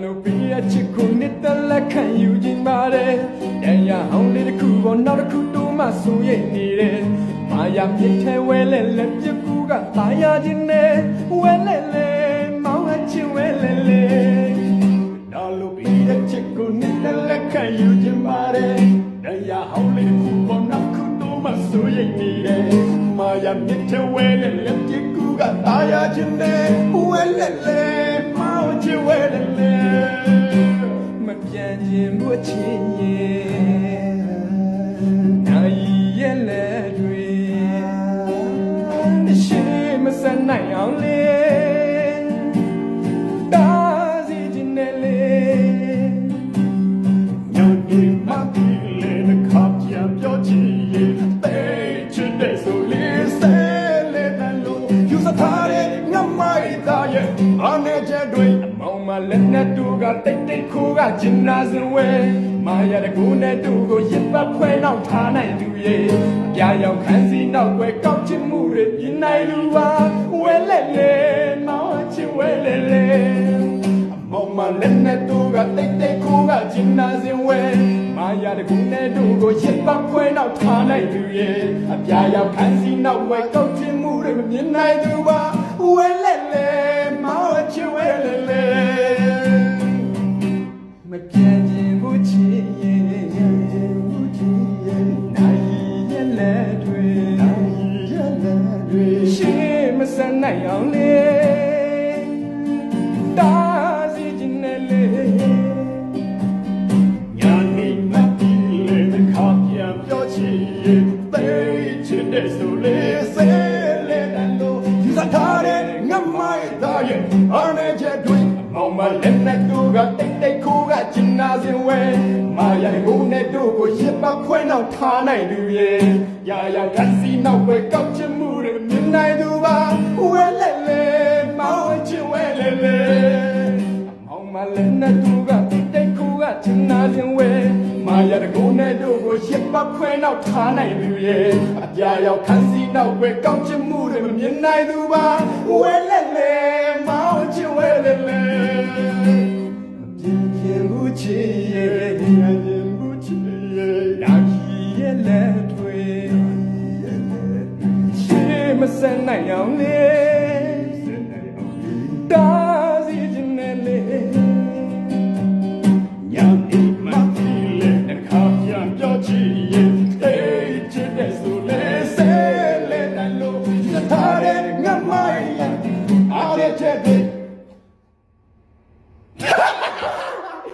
လို့ပြရချစ်ကိုနှစ်သက်လက်ခံယူခြင်းပါတယ်။တန်ရဟောင်းလေးတစ်ခုပေါ်နောက်တစ်ခုတူမှဆူရိတ်နေတယ်။မာယာပြစ်ထဲဝဲလဲလက်ပြကူကတာယာခြင်းနဲ့ဝဲလဲလဲမောင်းအချင်းဝဲလဲလဲ။နောက်လို့ပြရချစ်ကိုနှစ်သက်လက်ခံယူခြင်းပါတယ်။တန်ရဟောင်းလေးတစ်ခုပေါ်နောက်တစ်ခုတူမှဆူရိတ်နေတယ်။မာယာမြစ်ထဲဝဲလဲလက်ပြကူကတာယာခြင်းနဲ့ဝဲလဲလဲ ပြန်ခြင်းဘူးအချင်းရဲ့နိုင်ရဲ့လက်တွေရှေးမစနိုင်အောင်လေတာစီခြင်းနဲ့လေညနေမှဒီလေနှခါပြန်ပြောချင်ရဲ့တဲချစ်တဲ့ဆိုလေးဆဲလေတန်လို့ယူစထားတဲ့ညမိုက်သားရဲ့အနေချက်တွေအ မောင်မလက်နဲ့တူကတိတ်တိတ်ခိုးကဂျင်နာစင်ဝဲမာရတဲ့ကိုနဲ့တူကိုရစ်ပတ်ဖွဲနောက်ထားနိုင်သူရဲ့အပြာရောက်ခန်းစီနောက်ွယ်ကောက်ချင်မှုတွေမြင်နိုင်လူပါဝဲလက်လေမောင်ချင်ဝဲလေလေမောင်မလည်းနဲ့တူကတိတ်တိတ်ကိုကဂျင်နာစင်ဝဲမာယာတကူနဲ့တူကိုရစ်ပတ်ခွဲနောက်ထားနိုင်သူရဲ့အပြာရောက်ခန်းစီနောက်ဝဲကောက်ချင်မှုတွေမမြင်နိုင်သူပါဝဲလဲလဲ မစနိုင်အောင်လေတာစီခြင်းနဲ့လေညာနေမတီလေတစ်ခါပြန်ပြောချင်ရင်သိချင်တဲ့ဆိုလေဆဲလေတန်လို့ယူစားထားတဲ့ငမိုက်သားရဲ့အားနဲ့ချက်တွေအမောင်မလက်နဲ့တို့ကတိတ်တိတ်ခိုးကကျင်နာစင်ဝဲမာယာကိုနဲ့တို့ကိုရစ်ပတ်ခွဲနောက်ထားနိုင်သူရဲ့ရာရာကစီနောက်ပဲကောက်ချင်မှုတွေမြင် နိုင်သူပါဝဲလဲလဲမောင်ချင်ဝဲလဲလဲမောင်မလည်းနဲ့သူကတိတ်တိတ်ကိုကချင်နာခြင်းဝဲမာရတကုန်းနဲ့တို့ကိုရစ်ပတ်ခွဲနောက်ထားနိုင်သူရဲ့အပြာရောက်ခန်းစီနောက်ွယ်ကောက်ချင်မှုတွေမမြင်နိုင်သူပါဝဲလက်လေ မဆက်နိုင်အောင်လေဆက်နိုင်အောင်လေတားစီခြင်းနဲ့လေညံအိမ်မှာကြည့်လေတစ်ခါပြန်ပြောကြည့်ရင်တိတ်ချစ်တဲ့ဆိုလေဆဲလေတန်လို့ထားတဲ့ငမိုင်းအားရချက်